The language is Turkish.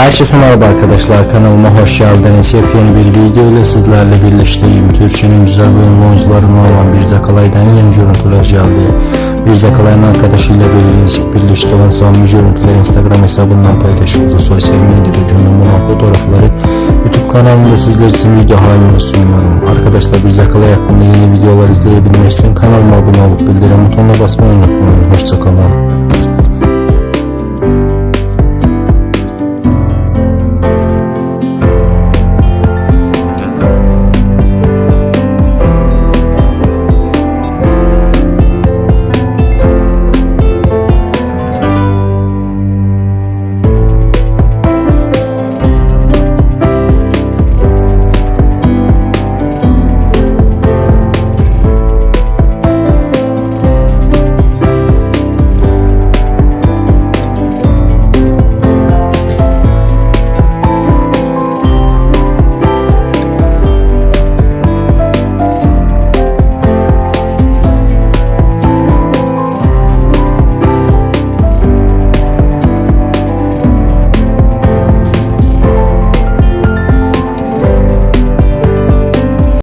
Herkese merhaba arkadaşlar kanalıma hoş geldiniz. Yepyeni bir video ile sizlerle birleşteyim. Türkçenin güzel ve ünlü oyuncularından olan Bir Zakalay'dan yeni görüntüler geldi. Bir Zakalay'ın arkadaşıyla birleşik olan samimi görüntüler Instagram hesabından paylaşıldı. Sosyal medyada gündem olan fotoğrafları YouTube kanalımda sizler için video halinde sunuyorum. Arkadaşlar Bir Zakalay hakkında yeni videolar izleyebilmek için kanalıma abone olup bildirim butonuna basmayı unutmayın. Hoşçakalın.